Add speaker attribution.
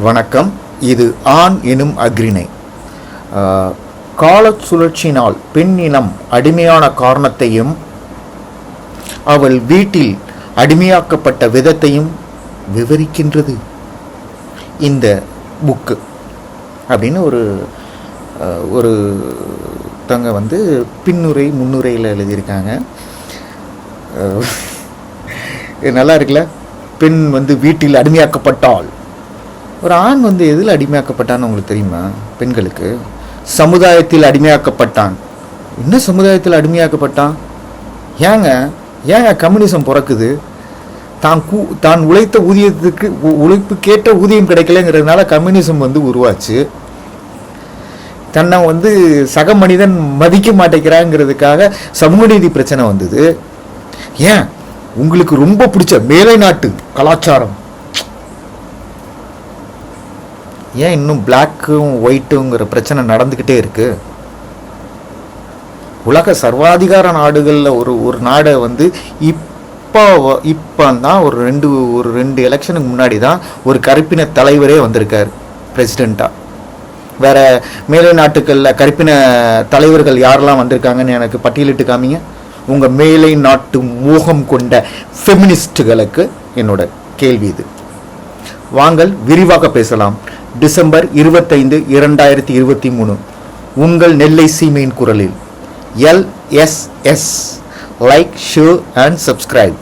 Speaker 1: வணக்கம். இது ஆண் எனும் அக்ரிணை கால சுழற்சினால் சுழற்சியினால் பெண் இனம் அடிமையான காரணத்தையும் அவள் வீட்டில் அடிமையாக்கப்பட்ட விதத்தையும் விவரிக்கின்றது. இந்த புக்கு. அப்படின்னு ஒரு ஒரு தங்க வந்து பின்னுரை முன்னுரையில் எழுதியிருக்காங்க. நல்லா இருக்குல்ல? பெண் வந்து வீட்டில் அடிமையாக்கப்பட்டால். ஒரு ஆண் வந்து எதில் அடிமையாக்கப்பட்டான்னு உங்களுக்கு தெரியுமா? பெண்களுக்கு. சமுதாயத்தில் அடிமையாக்கப்பட்டான். என்ன சமுதாயத்தில் அடிமையாக்கப்பட்டான்? ஏங்க ஏங்க கம்யூனிசம் பிறக்குது? தான் கூ தான் உழைத்த ஊதியத்துக்கு உ- உழைப்புக்கேற்ற ஊதியம் கிடைக்கலங்கிறதுனால கம்யூனிசம் வந்து உருவாச்சு. தன்னை வந்து சக மனிதன் மதிக்க மாட்டேங்கிறாங்கிறதுக்காக சமூக நீதி பிரச்சனை வந்தது. ஏன்? உங்களுக்கு ரொம்ப பிடிச்ச மேலை நாட்டு கலாச்சாரம். ஏன் இன்னும் பிளாக்கும் ஒயிட்டுங்கிற பிரச்சனை நடந்துக்கிட்டே இருக்கு? உலக சர்வாதிகார நாடுகளில் ஒரு ஒரு நாடை வந்து இப்போ இப்போ தான் ஒரு ரெண்டு ஒரு ரெண்டு எலெக்ஷனுக்கு முன்னாடி தான் ஒரு கருப்பின தலைவரே வந்திருக்கார் பிரசிடெண்ட்டாக வேற மேலை நாட்டுகளில் கருப்பின தலைவர்கள் யாரெல்லாம் வந்திருக்காங்கன்னு எனக்கு பட்டியலிட்டு காமிங்க. உங்கள் மேலை நாட்டு மோகம் கொண்ட ஃபெமினிஸ்ட்டுகளுக்கு என்னோட கேள்வி இது. வாங்கள் விரிவாக பேசலாம். டிசம்பர் இருபத்தைந்து இரண்டாயிரத்தி இருபத்தி மூணு. உங்கள் நெல்லை சீமையின் குரலில். LSS like share and subscribe